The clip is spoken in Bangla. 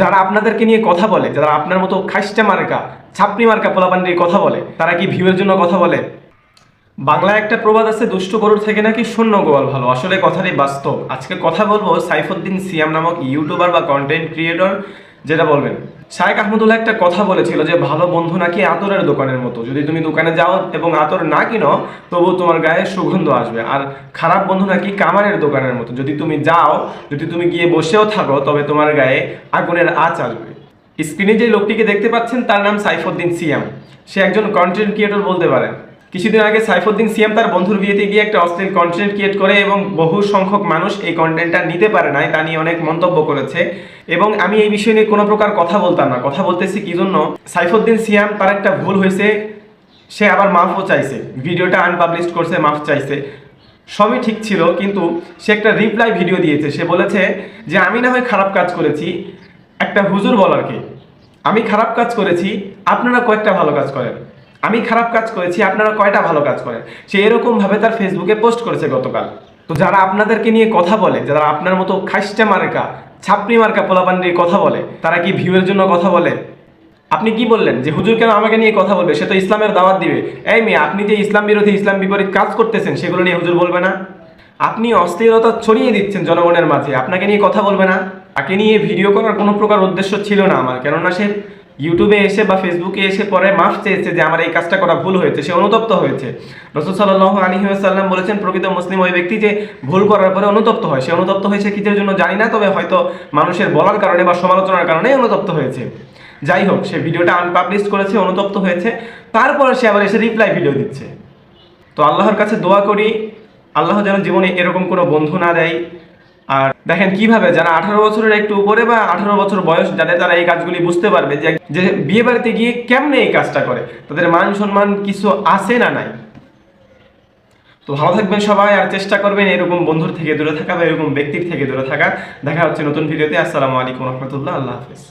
যারা আপনাদেরকে নিয়ে কথা বলে, যারা আপনার মতো খাইস্টা মার্কা, ছাপড়ি মার্কা পোলাপান নিয়ে কথা বলে, তারা কি ভিউয়ের জন্য কথা বলে? বাংলায় একটা প্রবাদ আছে, দুষ্ট গরুর থেকে নাকি শূন্য গোয়াল ভালো? আসলে কথাটি বাস্তব। আজকে কথা বলব সাইফুদ্দিন সিয়াম নামক ইউটিউবার বা কন্টেন্ট ক্রিয়েটর যেটা বলবেন। শায়েক আহমদুল্লাহ একটা কথা বলেছিল যে, ভালো বন্ধু নাকি আতরের দোকানের মতো? যদি তুমি দোকানে যাও এবং আতর না কিনো তবু তোমার গায়ে সুগন্ধ আসবে। আর খারাপ বন্ধু নাকি কামারের দোকানের মতো? যদি তুমি যাও, যদি তুমি গিয়ে বসেও থাকো, তবে তোমার গায়ে আগুনের আঁচ আসবে। স্ক্রিনে যে লোকটিকে দেখতে পাচ্ছেন, তার নাম সাইফুদ্দিন সিয়াম। সে একজন কন্টেন্ট ক্রিয়েটর বলতে পারেন। কিছুদিন আগে সাইফুদ্দিন সিয়াম তার বন্ধুর বিয়েতে গিয়ে একটা অশ্লীল কন্টেন্ট ক্রিয়েট করে এবং বহু সংখ্যক মানুষ এই কন্টেন্টটা নিতে পারে নাই, তা নিয়ে অনেক মন্তব্য করেছে। এবং আমি এই বিষয় নিয়ে কোনো প্রকার কথা বলতাম না। কথা বলতেছি কি জন্য? সাইফুদ্দিন সিয়াম তার একটা ভুল হয়েছে, সে আবার মাফও চাইছে। ভিডিওটা আনপাবলিশ করছে, মাফ চাইছে। সবই ঠিক ছিল, কিন্তু সে একটা রিপ্লাই ভিডিও দিয়েছে। সে বলেছে যে, আমি না হয় খারাপ কাজ করেছি। একটা হুজুর বলার কি আমি খারাপ কাজ করেছি, আপনারা কয়েকটা ভালো কাজ করেন। আমি খারাপ কাজ করেছি, আপনারা কয়টা ভালো কাজ করেন? সে এরকম ভাবে তার ফেসবুকে পোস্ট করেছে গতকাল। তো যারা আপনাদেরকে নিয়ে কথা বলে, যারা আপনার মতো খাইস্টা মার্কা, ছাপড়ি মার্কা পোলাপান নিয়ে কথা বলে, তারা কি ভিউয়ের জন্য কথা বলে? আপনি কি বললেন যে, হুজুর কেন আমাকে নিয়ে কথা বলবে? সে তো ইসলামের দাওয়াত দিবে। এই মেয়ে, আপনি যে ইসলাম বিরোধী, ইসলাম বিপরীত কাজ করতেছেন, সেগুলো নিয়ে হুজুর বলবে না? আপনি অস্থিরতা ছড়িয়ে দিচ্ছেন জনগণের মাঝে, আপনাকে নিয়ে কথা বলবে না? তাকে নিয়ে ভিডিও করার কোনো প্রকার উদ্দেশ্য ছিল না আমার, কেননা সে ইউটিউবে এসে বা ফেসবুকে এসে পরে মাফ চেয়েছে যে আমার এই কাজটা করা ভুল হয়েছে, সে অনুতপ্ত হয়েছে। রসুল সাল্লাহ সাল্লাম বলেছেন, প্রকৃত মুসলিম ওই ব্যক্তি যে ভুল করার পরে অনুতপ্ত হয়, সে অনুতপ্ত হয়েছে কিসের জন্য জানি না, তবে হয়তো মানুষের বলার কারণে বা সমালোচনার কারণে অনুতপ্ত হয়েছে। যাই হোক, সে ভিডিওটা আনপাবলিশ করেছে, অনুতপ্ত হয়েছে, তারপরে সে আবার এসে রিপ্লাই ভিডিও দিচ্ছে। তো আল্লাহর কাছে দোয়া করি, আল্লাহ যেন জীবনে এরকম কোনো বন্ধু না দেয় আর দেখেন কীভাবে যারা আঠারো বছরের একটু উপরে বা আঠারো বছর বয়স, যাদের তারা এই কাজগুলি বুঝতে পারবে যে যে বিয়ে বাড়িতে গিয়ে কেমনে এই কাজটা করে, তাদের মান সম্মান কিছু আছে না নাই? তো ভালো থাকবেন সবাই, আর চেষ্টা করবেন এরকম বন্ধুর থেকে দূরে থাকা বা এরকম ব্যক্তির থেকে দূরে থাকা। দেখা হচ্ছে নতুন ভিডিওতে। আসসালামু আলাইকুম রহমতুল্লাহ। আল্লাহ হাফিজ।